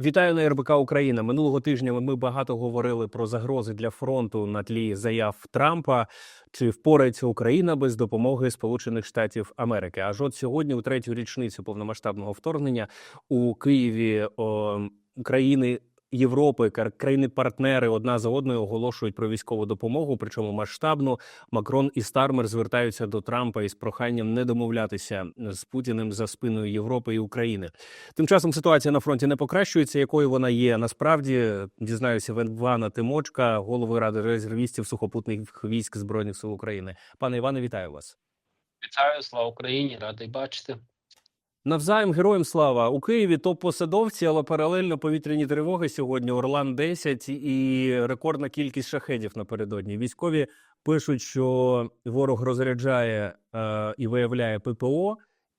Вітаю на РБК Україна. Минулого тижня ми багато говорили про загрози для фронту на тлі заяв Трампа. Чи впорається Україна без допомоги Сполучених Штатів Америки? Аж от сьогодні, у третю річницю повномасштабного вторгнення, у Києві о, країни Європи, країни-партнери одна за одною оголошують про військову допомогу, причому масштабну. Макрон і Стармер звертаються до Трампа із проханням не домовлятися з Путіним за спиною Європи і України. Тим часом ситуація на фронті не покращується. Якою вона є насправді дізнаюся Івана Тимочка, голови ради резервістів сухопутних військ збройних сил України. Пане Іване, вітаю вас. Вітаю, слава Україні, радий бачити. Навзаєм героям слава у Києві. топ-посадовці, але паралельно повітряні тривоги сьогодні. Орлан 10 і рекордна кількість шахедів напередодні. Військові пишуть, що ворог розряджає е, і виявляє ППО,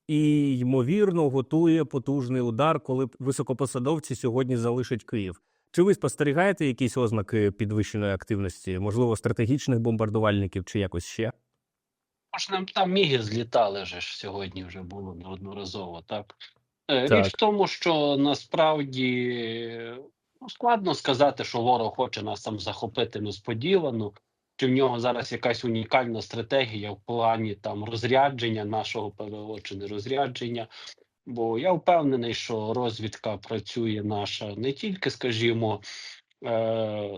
і ймовірно готує потужний удар, коли високопосадовці сьогодні залишать Київ. Чи ви спостерігаєте якісь ознаки підвищеної активності, можливо, стратегічних бомбардувальників чи якось ще? Може, нам там міги злітали же ж сьогодні вже було неодноразово, так? Е, Так. Річ в тому, що насправді ну, складно сказати, що ворог хоче нас там захопити несподівано, чи в нього зараз якась унікальна стратегія в плані там розрядження нашого ПВО чи не розрядження. Бо я впевнений, що розвідка працює наша не тільки, скажімо, е-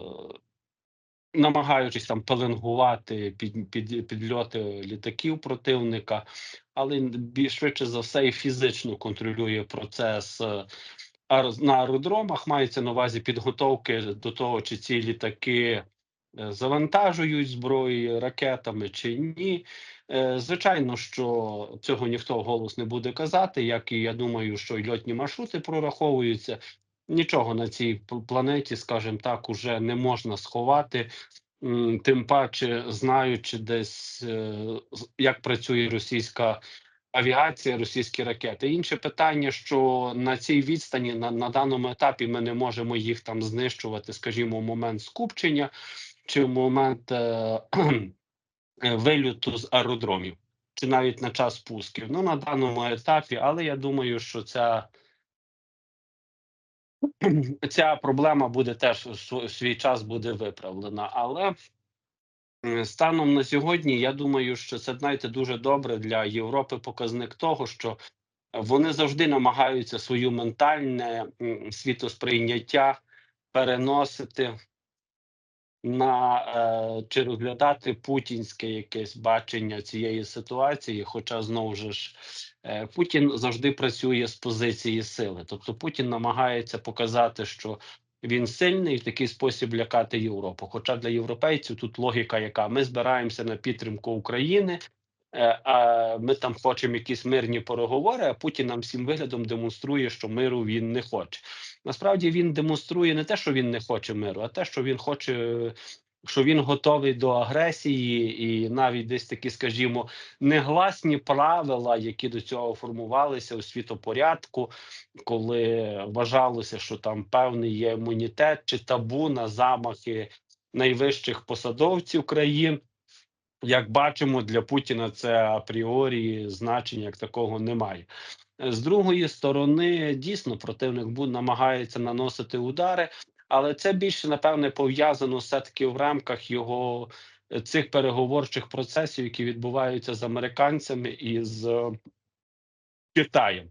намагаючись там пеленгувати під, під, підльоти літаків противника, але більш швидше за все і фізично контролює процес е, на аеродромах. Мається на увазі підготовки до того, чи ці літаки е, завантажують зброю ракетами чи ні. Е, Звичайно, що цього ніхто голос не буде казати, як і я думаю, що й льотні маршрути прораховуються. Нічого на цій планеті, скажімо так, уже не можна сховати. Тим паче, знаючи десь, е, як працює російська авіація, російські ракети. Інше питання, що на цій відстані на, на даному етапі ми не можемо їх там знищувати, скажімо, в момент скупчення чи в момент е, вильоту з аеродромів, чи навіть на час пусків. Ну на даному етапі, але я думаю, що ця ця проблема буде теж свій час буде виправлена. Але станом на сьогодні, я думаю, що це знаєте дуже добре для Європи показник того, що вони завжди намагаються свою ментальне світосприйняття переносити на е, чи розглядати путінське якесь бачення цієї ситуації. Хоча знову ж е, Путін завжди працює з позиції сили. Тобто Путін намагається показати, що він сильний в такий спосіб лякати Європу. Хоча для європейців тут логіка, яка ми збираємося на підтримку України. Е, А ми там хочемо якісь мирні переговори, а Путін нам всім виглядом демонструє, що миру він не хоче. Насправді він демонструє не те, що він не хоче миру, а те, що він хоче, що він готовий до агресії, і навіть десь такі, скажімо, негласні правила, які до цього формувалися у світопорядку, коли вважалося, що там певний є імунітет чи табу на замахи найвищих посадовців країн. Як бачимо, для Путіна це апріорі значення як такого немає. З другої сторони, дійсно, противник буде намагається наносити удари, але це більше напевне пов'язано все таки в рамках його е, цих переговорчих процесів, які відбуваються з американцями і з Китаєм.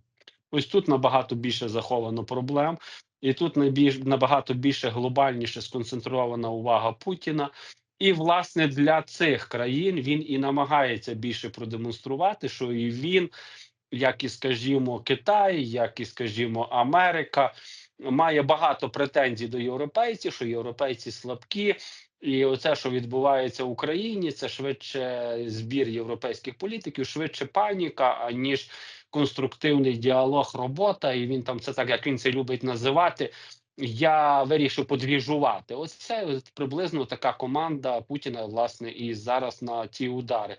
Ось тут набагато більше заховано проблем, і тут найбільш набагато більше глобальніше сконцентрована увага Путіна. І власне для цих країн він і намагається більше продемонструвати, що і він як і скажімо, Китай, як і скажімо, Америка має багато претензій до європейців, що європейці слабкі, і оце, що відбувається в Україні, це швидше збір європейських політиків, швидше паніка, аніж конструктивний діалог, робота. І він там це так, як він це любить називати. Я вирішив подвіжувати. Ось це приблизно така команда Путіна, власне, і зараз на ці удари.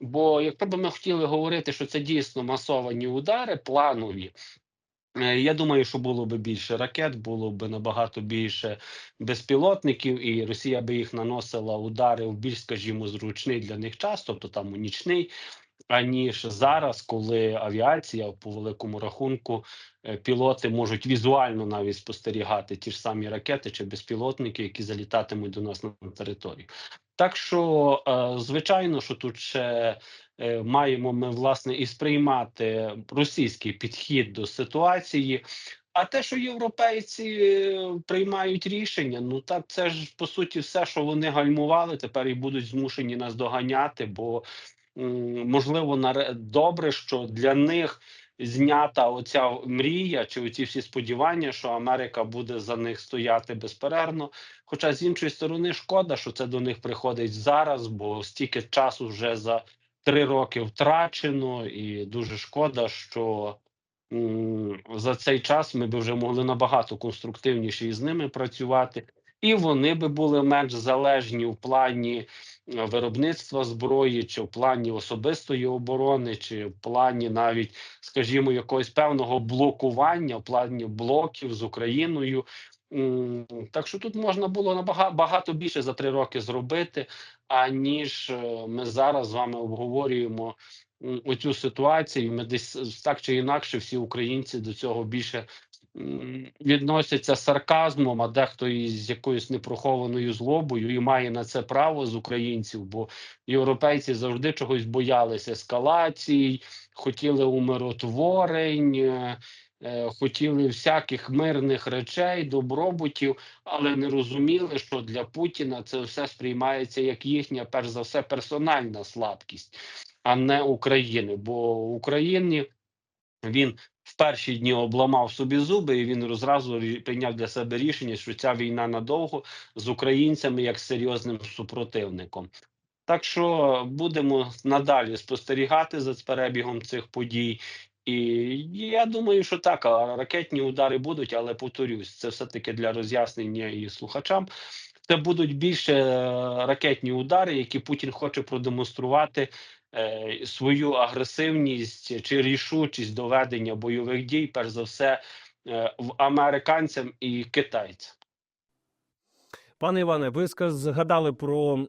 Бо б ми хотіли говорити, що це дійсно масовані удари, планові. е, Я думаю, що було б більше ракет, було б набагато більше безпілотників, і Росія би їх наносила удари в більш, скажімо, зручний для них час, тобто там у нічний аніж зараз, коли авіація по великому рахунку пілоти можуть візуально навіть спостерігати ті ж самі ракети чи безпілотники, які залітатимуть до нас на територію. Так що, е, звичайно, що тут ще е, маємо ми власне і сприймати російський підхід до ситуації. А те, що європейці е, приймають рішення, ну так це ж по суті все, що вони гальмували, тепер і будуть змушені нас доганяти. Бо можливо, добре, що для них знята оця мрія чи оці всі сподівання, що Америка буде за них стояти безперервно. Хоча з іншої сторони, шкода, що це до них приходить зараз, бо стільки часу вже за три роки втрачено, і дуже шкода, що за цей час ми би вже могли набагато конструктивніше із ними працювати, і вони би були менш залежні в плані е, виробництва зброї, чи в плані особистої оборони, чи в плані навіть, скажімо, якогось певного блокування, в плані блоків з Україною. Так що тут можна було набагато багато більше за три роки зробити, аніж е, ми зараз з вами обговорюємо оцю ситуацію. Ми десь так чи інакше, всі українці до цього більше відносяться сарказмом, а дехто із якоюсь непрохованою злобою і має на це право з українців, бо європейці завжди чогось боялися ескалацій, хотіли умиротворень. е, е, Хотіли всяких мирних речей, добробутів, але не розуміли, що для Путіна це все сприймається як їхня, перш за все, персональна слабкість, а не України. Бо Україні він в перші дні обламав собі зуби, і він розразу прийняв для себе рішення, що ця війна надовго з українцями як серйозним супротивником. Так що будемо надалі спостерігати за перебігом цих подій. І я думаю, що так, ракетні удари будуть, але повторюсь, це все-таки для роз'яснення і слухачам. Це будуть більше е, ракетні удари, які Путін хоче продемонструвати свою агресивність чи рішучість доведення бойових дій, перш за все, е, в американцям і китайцям. Пане Іване, ви згадали про е,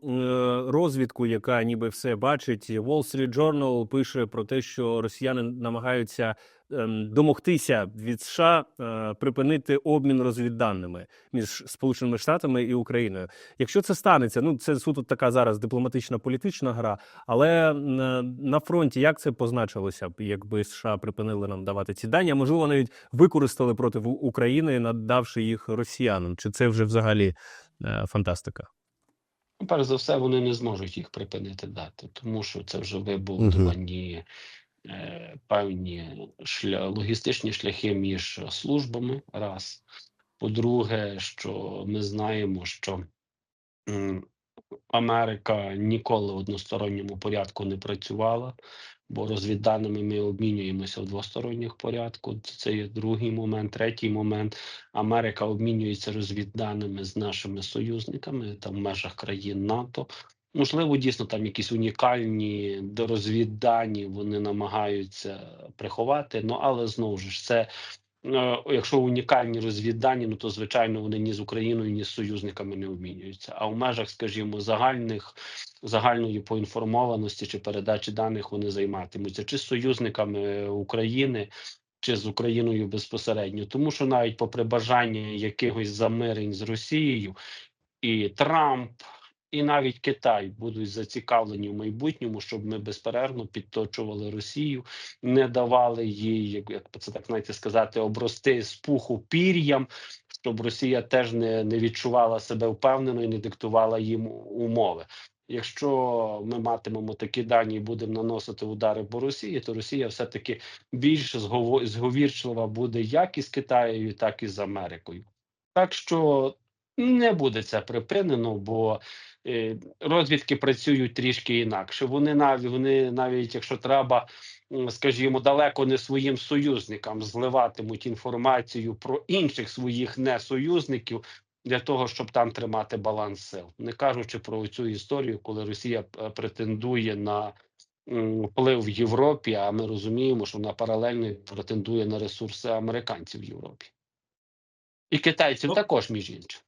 розвідку, яка ніби все бачить. Wall Street Journal пише про те, що росіяни намагаються домогтися від США е, припинити обмін розвідданими між Сполученими Штатами і Україною. Якщо це станеться, ну це суто така зараз дипломатична політична гра. Але е, на фронті як це позначилося б, якби США припинили нам давати ці дані? а можливо, навіть використали проти України, надавши їх росіянам? Чи це вже взагалі е, фантастика? Ну, Перш за все, вони не зможуть їх припинити дати, тому що це вже вибудовані е, певні шля... логістичні шляхи між службами. Раз. По-друге, що ми знаємо, що Америка ніколи в односторонньому порядку не працювала, бо розвідданими ми обмінюємося в двосторонніх порядку. Це є другий момент. Третій момент Америка обмінюється розвідданими з нашими союзниками там в межах країн НАТО. Можливо, дійсно там якісь унікальні розвіддані вони намагаються приховати. Ну але знову ж це. е, Якщо унікальні розвіддані, ну то звичайно вони ні з Україною, ні з союзниками не обмінюються. А в межах, скажімо, загальних загальної поінформованості чи передачі даних вони займатимуться чи з союзниками України, чи з Україною безпосередньо, тому що навіть попри бажання якихось замирень з Росією, і Трамп, і навіть Китай будуть зацікавлені в майбутньому, щоб ми безперервно підточували Росію, не давали їй, як, це так знаєте сказати, обрости з пуху пір'ям, щоб Росія теж не, не відчувала себе впевнено і не диктувала їм умови. Якщо ми матимемо такі дані і будемо наносити удари по Росії, то Росія все-таки більш згово- зговірчлива буде як із Китаєю, так і з Америкою. Так що не буде це припинено, бо розвідки працюють трішки інакше. Вони навіть вони навіть якщо треба, скажімо, далеко не своїм союзникам зливатимуть інформацію про інших своїх несоюзників для того, щоб там тримати баланс сил, не кажучи про цю історію, коли Росія е, претендує на вплив в Європі. А ми розуміємо, що вона паралельно претендує на ресурси американців в Європі і китайців Ну, також, між іншим.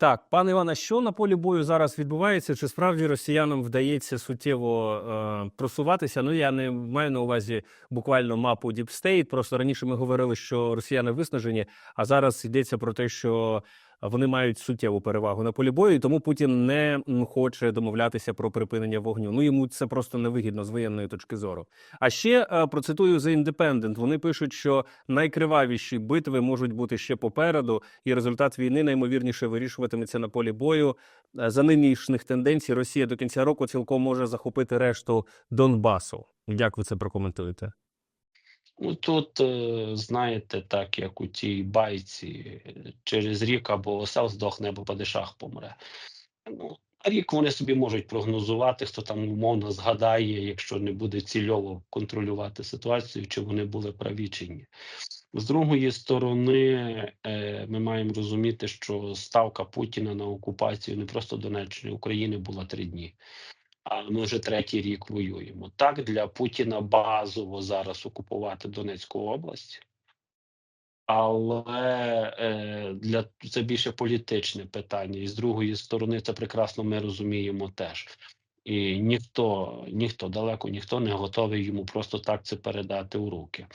Так, пане Іване, що на полі бою зараз відбувається? Чи справді росіянам вдається суттєво е, просуватися? Ну я не маю на увазі буквально мапу Діпстейт. Просто раніше ми говорили, що росіяни виснажені, а зараз йдеться про те, що вони мають суттєву перевагу на полі бою, і тому Путін не хоче домовлятися про припинення вогню. Ну йому це просто невигідно з воєнної точки зору. А ще е, процитую The Independent. Вони пишуть, що найкривавіші битви можуть бути ще попереду, і результат війни наймовірніше вирішуватиметься на полі бою. Е, За нинішніх тенденцій Росія до кінця року цілком може захопити решту Донбасу. Як ви це прокоментуєте? Ну тут, е, знаєте, так як у тій байці, е, через рік або осел здохне, або падишах помре. Ну, рік вони собі можуть прогнозувати, хто там умовно згадає, якщо не буде цільово контролювати ситуацію, чи вони були праві чи ні. З другої сторони, е, ми маємо розуміти, що ставка Путіна на окупацію не просто Донеччини України була три дні. А ми вже третій рік воюємо. Так для Путіна базово зараз окупувати Донецьку область, але е, для це більше політичне питання, і з другої сторони, це прекрасно ми розуміємо теж. І ніхто, ніхто далеко ніхто не готовий йому просто так це передати у руки.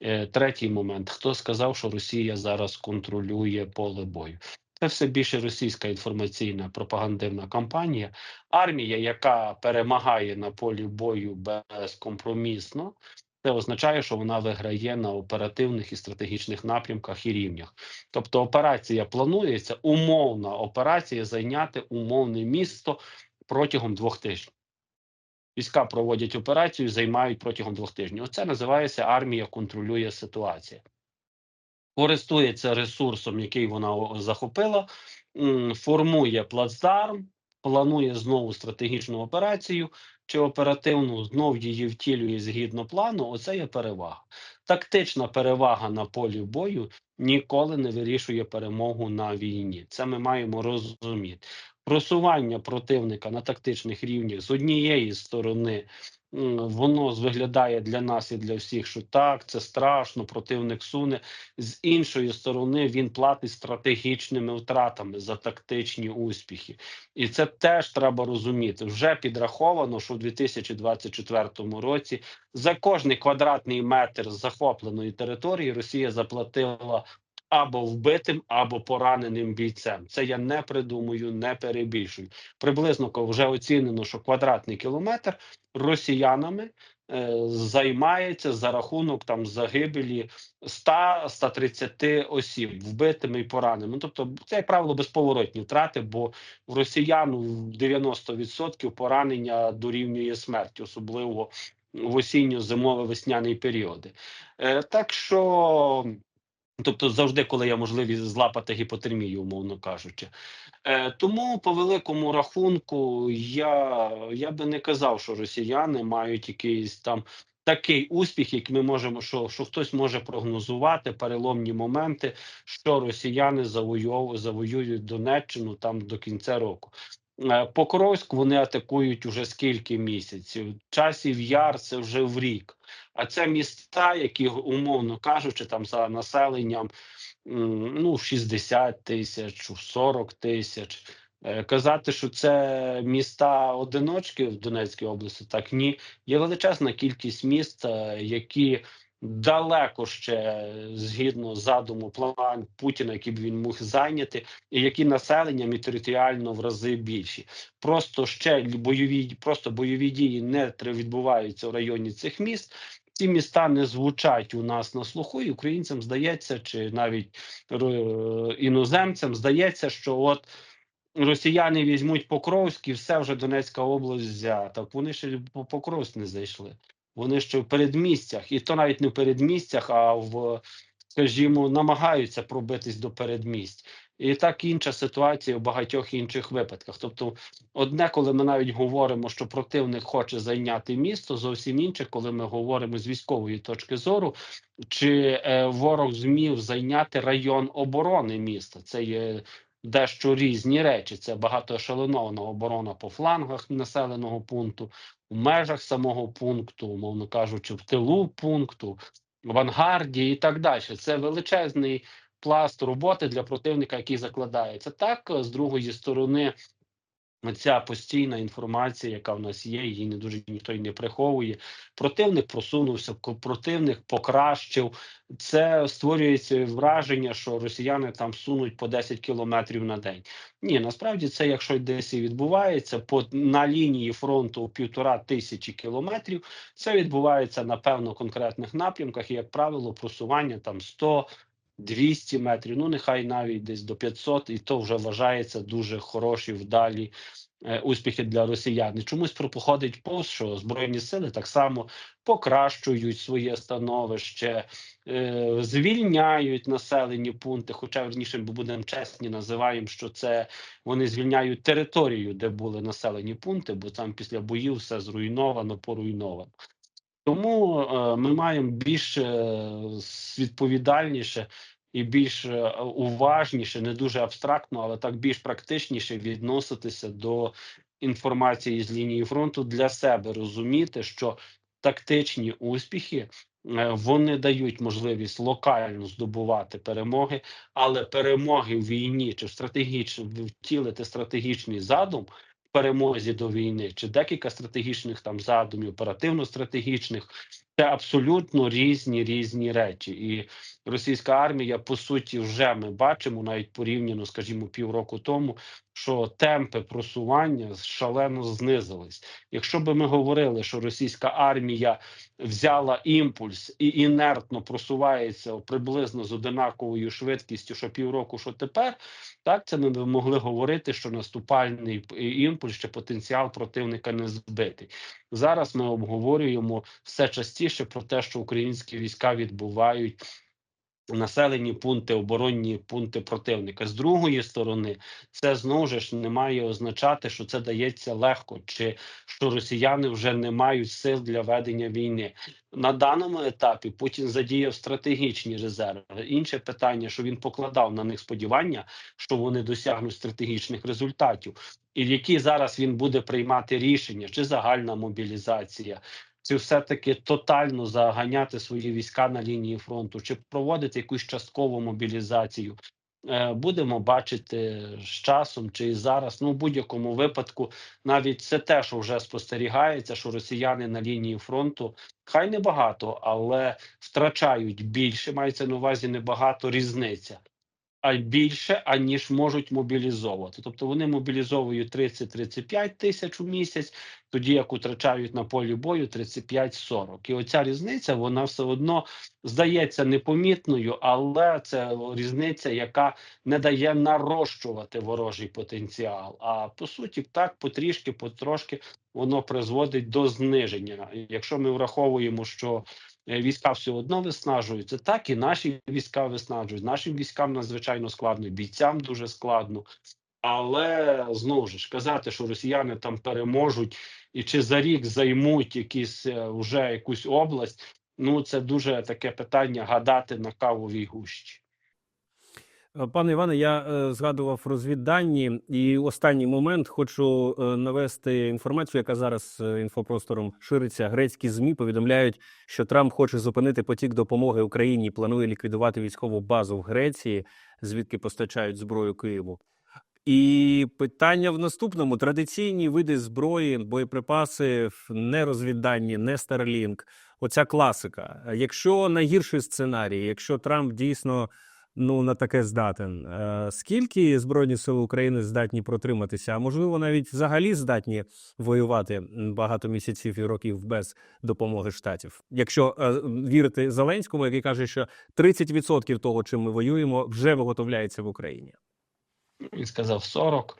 Е, третій момент: хто сказав, що Росія зараз контролює поле бою? Це все більше російська інформаційна пропагандивна кампанія. Армія, яка перемагає на полі бою безкомпромісно, це означає, що вона виграє на оперативних і стратегічних напрямках і рівнях. Тобто, операція планується, умовна операція зайняти умовне місто протягом двох тижнів. Війська проводять операцію, займають протягом двох тижнів. Оце називається армія контролює ситуацію. Користується ресурсом, який вона захопила, формує плацдарм, планує знову стратегічну операцію чи оперативну, знов її втілює згідно плану. Оце є перевага. Тактична перевага на полі бою ніколи не вирішує перемогу на війні. Це ми маємо розуміти. Просування противника на тактичних рівнях з однієї сторони. Воно виглядає для нас і для всіх, що так, це страшно, противник суне. З іншої сторони, він платить стратегічними втратами за тактичні успіхи. І це теж треба розуміти. Вже підраховано, що в 2024 році за кожний квадратний метр захопленої території Росія заплатила або вбитим, або пораненим бійцем. Це я не придумую, не перебільшую. Приблизно вже оцінено, що квадратний кілометр росіянами е, займається за рахунок там загибелі 100-130 осіб, вбитими і пораненими. Ну, тобто, це як правило безповоротні втрати, бо в росіян в 90% поранення дорівнює смерті, особливо в осінньо-зимовий весняний періоди. Е, так що. Тобто завжди, коли є можливість злапати гіпотермію, умовно кажучи. Е, тому, по великому рахунку, я, я би не казав, що росіяни мають якийсь там такий успіх, як ми можемо, що, що хтось може прогнозувати переломні моменти, що росіяни завоюють Донеччину там до кінця року. Е, Покровськ вони атакують уже скільки місяців. Часів яр це вже в рік. А це міста, які, умовно кажучи, там за населенням ну, 60 тисяч, 40 тисяч. Е, Казати, що це міста одиночки в Донецькій області, так ні. Є величезна кількість міст, е, які далеко ще згідно задуму план Путіна, які б він міг зайняти, і які населенням і територіально в рази більші. Просто ще бойові, просто бойові дії не відбуваються в районі цих міст. Ці міста не звучать у нас на слуху, і українцям здається, чи навіть іноземцям здається, що от росіяни візьмуть Покровськ і все вже Донецька область взята. Вони ще по Покровськ не зайшли. Вони ще в передмістях, і то навіть не в передмістях, а в, скажімо, намагаються пробитись до передмість. І так інша ситуація в багатьох інших випадках. Тобто, одне, коли ми навіть говоримо, що противник хоче зайняти місто, зовсім інше, коли ми говоримо з військової точки зору, чи е, ворог змів зайняти район оборони міста. Це є дещо різні речі. Це багатоешелонована оборона по флангах населеного пункту, у межах самого пункту, умовно кажучи, в тилу пункту, в ангарді і так далі. Це величезний пласт роботи для противника, який закладається. Так, з другої сторони, ця постійна інформація, яка в нас є, її не дуже ніхто й не приховує. Противник просунувся, противник покращив. Це створюється враження, що росіяни там сунуть по 10 кілометрів на день. Ні, насправді це, якщо десь і відбувається, по на лінії фронту півтора тисячі кілометрів, це відбувається на певно конкретних напрямках, і як правило, просування там 100 200 метрів, ну нехай навіть десь до 500, і то вже вважається дуже хороші вдалі е, успіхи для росіян. І чомусь проходить повз, що збройні сили так само покращують своє становище, е, звільняють населені пункти. Хоча верніше, бо будемо чесні, називаємо, що це вони звільняють територію, де були населені пункти, бо там після боїв все зруйновано, поруйновано. Тому е, ми маємо більш відповідальніше і більш е, уважніше, не дуже абстрактно, але так більш практичніше відноситися до інформації з лінії фронту для себе, розуміти, що тактичні успіхи. е, Вони дають можливість локально здобувати перемоги, але перемоги в війні чи в стратегічно втілити стратегічний задум в перемозі до війни, чи декілька стратегічних там задумів, оперативно-стратегічних, це абсолютно різні різні речі. І російська армія, по суті, вже ми бачимо навіть порівняно, скажімо, півроку тому, що темпи просування шалено знизились. Якщо би ми говорили, що російська армія взяла імпульс і інертно просувається приблизно з одинаковою швидкістю, що півроку, що тепер, так це ми б могли говорити, що наступальний імпульс чи потенціал противника не збитий. Зараз ми обговорюємо все частіше про те, що українські війська відбувають населені пункти, оборонні пункти противника. З другої сторони, це знову ж не має означати, що це дається легко, чи що росіяни вже не мають сил для ведення війни. На даному етапі Путін задіяв стратегічні резерви. Інше питання, що він покладав на них сподівання, що вони досягнуть стратегічних результатів, і які зараз він буде приймати рішення, чи загальна мобілізація, чи все-таки тотально заганяти свої війська на лінії фронту, чи проводити якусь часткову мобілізацію. Е, Будемо бачити з часом чи і зараз. Ну, в будь-якому випадку, навіть це те, що вже спостерігається, що росіяни на лінії фронту хай не багато, але втрачають більше. Мається на увазі небагато різниця, а більше, аніж можуть мобілізовувати. Тобто вони мобілізовують 30-35 тисяч у місяць, тоді як втрачають на полі бою 35-40. І оця різниця вона все одно здається непомітною, але це різниця, яка не дає нарощувати ворожий потенціал. А по суті, так потрішки, потрошки воно призводить до зниження. Якщо ми враховуємо, що війська все одно виснажуються, так і наші війська виснажують. Нашим військам надзвичайно складно, бійцям дуже складно. Але знову ж казати, що росіяни там переможуть і чи за рік займуть якісь е, вже якусь область. Ну це дуже таке питання гадати на кавовій гущі. Е, Пане Іване, я е, згадував розвіддані, і останній момент хочу е, навести інформацію, яка зараз інфопростором шириться. Грецькі змі повідомляють, що Трамп хоче зупинити потік допомоги Україні, планує ліквідувати військову базу в Греції, звідки постачають зброю Києву. І питання в наступному: традиційні види зброї, боєприпаси, не розвіддані, не Starlink. Оця класика. Якщо найгірший сценарій, якщо Трамп дійсно ну на таке здатен, е, скільки збройні сили України здатні протриматися, а можливо, навіть взагалі здатні воювати багато місяців і років без допомоги штатів, якщо е, вірити Зеленському, який каже, що 30% того, чим ми воюємо, вже виготовляється в Україні. Він сказав 40,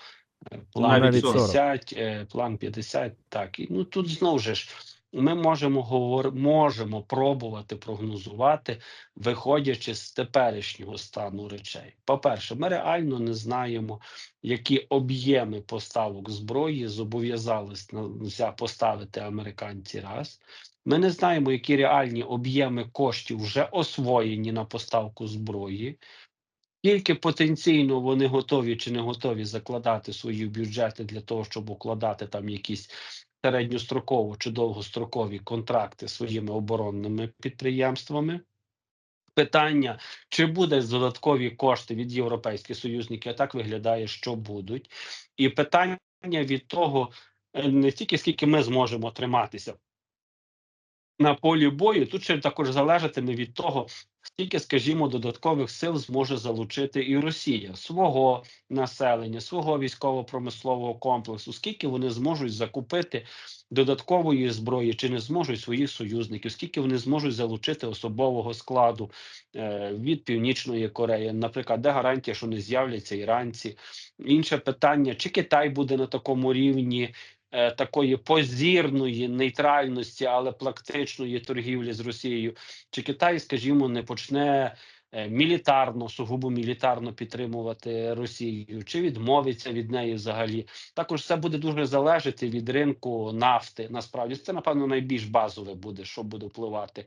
е, Ну, план навіть 50, е, план 50. Так і ну тут знову ж ми можемо говор... можемо пробувати прогнозувати, виходячи з теперішнього стану речей. По-перше, ми реально не знаємо, які об'єми поставок зброї взя- поставити американці раз. Ми не знаємо, які реальні об'єми коштів вже освоєні на поставку зброї. Скільки потенційно вони готові чи не готові закладати свої бюджети для того, щоб укладати там якісь середньостроково чи довгострокові контракти своїми оборонними підприємствами. Питання, чи буде додаткові кошти від європейських союзників, а так виглядає, що будуть. І питання від того, е, не тільки скільки ми зможемо триматися на полі бою, тут ще також залежатиме від того, скільки, скажімо, додаткових сил зможе залучити і Росія? Свого населення, свого військово-промислового комплексу, скільки вони зможуть закупити додаткової зброї, чи не зможуть своїх союзників, скільки вони зможуть залучити особового складу е, від Північної Кореї, наприклад, де гарантія, що не з'являться іранці. Інше питання: чи Китай буде на такому рівні е, такої позірної нейтральності, але практичної торгівлі з Росією, чи Китай, скажімо, не почне. Е, Мілітарно, сугубо мілітарно підтримувати Росію, чи відмовиться від неї взагалі. Також все буде дуже залежати від ринку нафти. Насправді це напевно найбільш базове буде, що буде впливати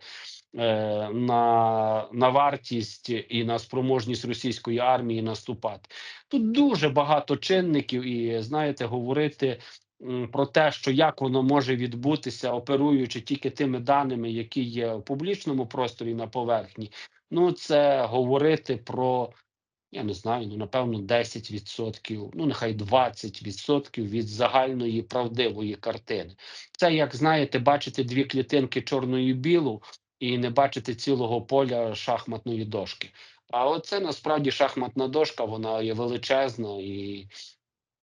е, на, на вартість і на спроможність російської армії наступати. Тут дуже багато чинників, і знаєте, говорити. Про те, що як воно може відбутися, оперуючи тільки тими даними, які є в публічному просторі на поверхні, ну це говорити про я не знаю, ну напевно 10%, ну нехай 20% від загальної правдивої картини. Це як знаєте, бачити дві клітинки чорну і білу, і не бачити цілого поля шахматної дошки. А оце насправді шахматна дошка, вона є величезна і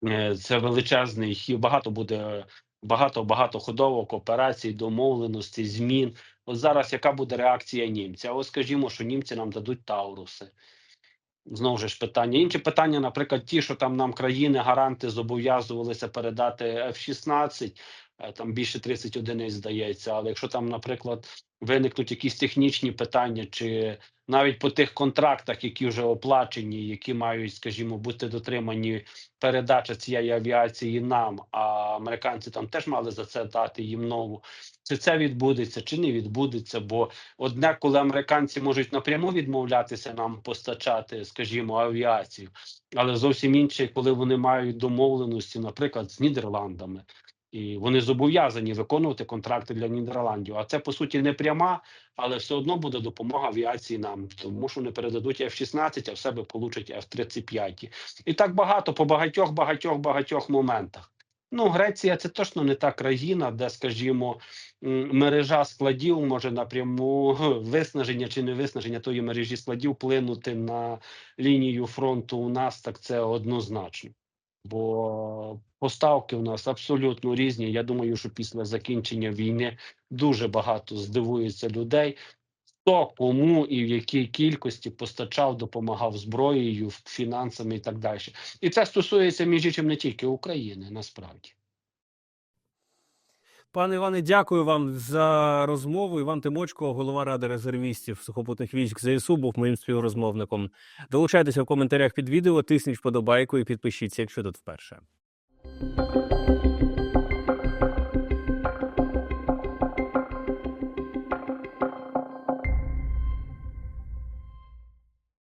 е, це величезний. Багато буде багато багато ходовок, операцій, домовленостей, змін. От зараз яка буде реакція німця? Ось скажімо, що німці нам дадуть тауруси. Знову ж питання. Інші питання, наприклад, ті, що там нам країни гаранти зобов'язувалися передати F-16, е, там більше 30 одиниць здається. Але якщо там, наприклад, виникнуть якісь технічні питання, чи навіть по тих контрактах, які вже оплачені, які мають, скажімо, бути дотримані передача цієї авіації нам, а американці там теж мали за це дати їм нову. Чи це відбудеться, чи не відбудеться? Бо одне, коли американці можуть напряму відмовлятися нам постачати, скажімо, авіацію, але зовсім інше, коли вони мають домовленості, наприклад, з Нідерландами. І вони зобов'язані виконувати контракти для Нідерландів. А це по суті не пряма, але все одно буде допомога авіації нам, тому що не передадуть F-16, а в себе получать F-35. І так багато по багатьох, багатьох, багатьох моментах. Ну, Греція це точно не та країна, де, скажімо, мережа складів може напряму виснаження чи не виснаження тої мережі складів вплинути на лінію фронту у нас, так це однозначно. Бо поставки у нас абсолютно різні. Я думаю, що після закінчення війни дуже багато здивується людей. Хто кому і в якій кількості постачав, допомагав зброєю, фінансами і так далі. І це стосується між іншим не тільки України, насправді. Пане Іване, дякую вам за розмову. Іван Тимочко, голова ради резервістів сухопутних військ ЗСУ, був моїм співрозмовником. Долучайтеся в коментарях під відео, тисніть вподобайку і підпишіться, якщо тут вперше.